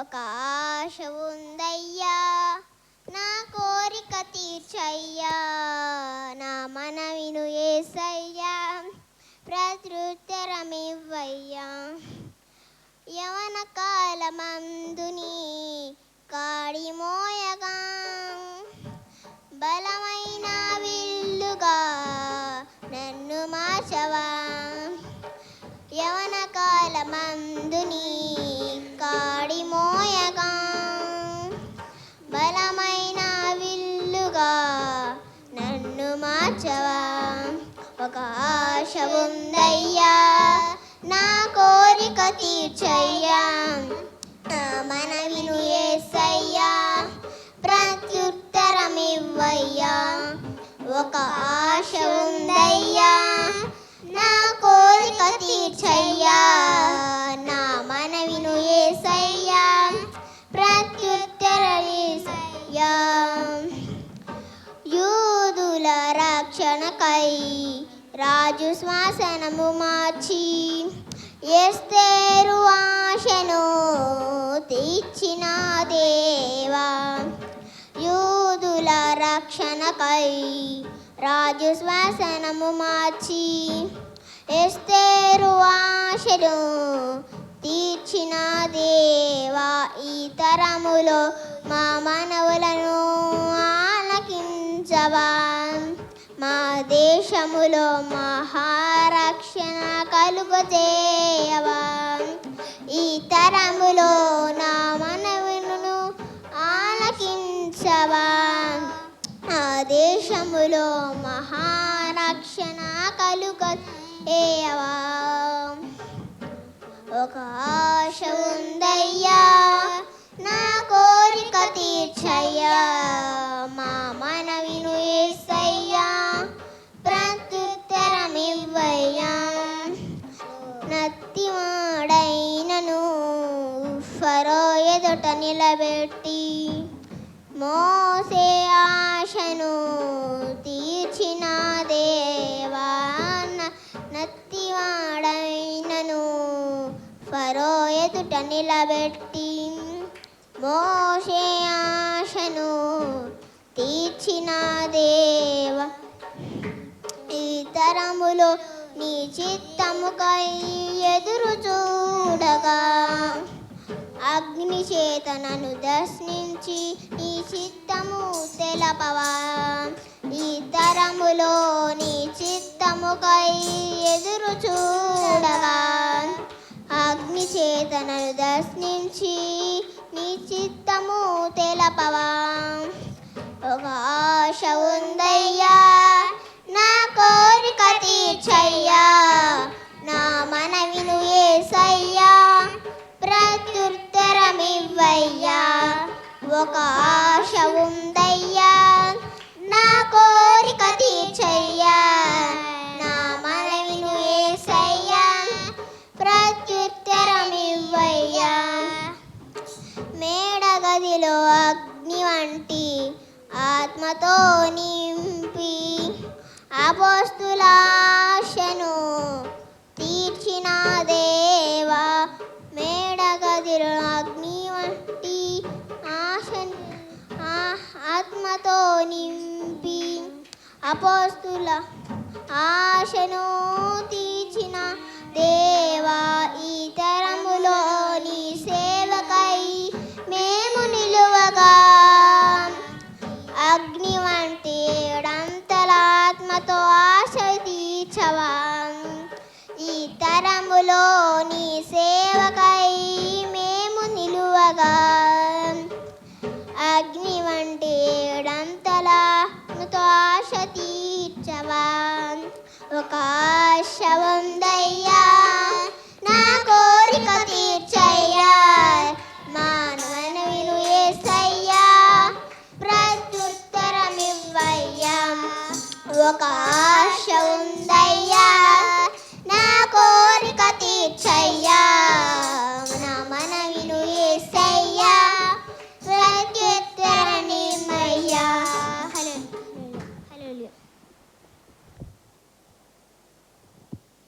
ఒక ఆశ ఉందయ్యా నా కోరిక తీర్చయ్యా. నా మనవిను ఏసయ్యా. ప్రత్యుత్తరమివ్వయ్యా. యవన కాలమందుని కాడి మోయగా. బలమైన విల్లుగా నన్ను మార్చవా. యవన కాలమందుని తీర్చయ్యా నా మనవిను ఏసయ్యా. ప్రత్యుత్తరమివ్వయ్యా. ఒక ఆశ ఉందయ్యా. నా కోరిక తీర్చయ్యా. నా మనవిను ఏసయ్యా. ప్రత్యుత్తరయ్యా యూదుల రక్షణకై రాజు శ్వాసనము మార్చి ఎస్తేరు ఆశను తీర్చిన దేవా. యూదుల రక్షణకై రాజు శ్వాసనము మార్చి ఎస్తేరు ఆశను తీర్చిన దేవా ఈ తరములో మా మనవులను ఆలకించవా. మా దేశములో మహారక్షణ కలుగజేయవా. ఈ తరములో నా మనవులను ఆలకించవా. మా దేశములో మహారక్షణ కలుగజేయవా. ఒక ఆశ ఉందయ్యా నా కోరిక తీర్చయ్యా. ఎదుట నిలబెట్టి మోసే ఆశను తీర్చిన దేవా నత్తివాడైనను ఫరో ఎదుట నిలబెట్టి మోసే ఆశను తీర్చిన దేవ. ఈ నీ చిత్తముకై ఎదురు అగ్ని చేతనను దర్శించి నీ చిత్తము తెలపవా. ఈ తరములో నీ చిత్తముకై ఎదురు చూడగా అగ్ని చేతనను దర్శించి నీ చిత్తము తెలపవా. ఒక ఆశ ఉందయ్యా నా కోరిక తీర్చయ్యా. ఒక ఆశ ఉందయ్యా నా కోరిక తీర్చయ్యా నా మనవిను ఏసయ్యా ప్రత్యుత్తరమివ్వయ్యా మేడగదిలో అగ్ని వంటి ఆత్మతో నింపి అపోస్తులాశను ఆత్మతో నింపి అపోస్తుల ఆశను తీర్చిన దేవా ఈ తరములో సేవకై మేము నిలువగా. అగ్ని వంటి ఏడంతలాత్మతో ఆశ తీర్చవా. ఈ తరములోని సేవకై మేము నిలువగా. అగ్ని ఆశ ఉందయ్యా నా కోరిక తీర్చయ్యా. మానవను ఏసయ్యా. ప్రత్యుత్తరమివ్వయ్యా. ఒక ఆశ ఉందయ్యా. నా కోరిక తీర్చయ్యా.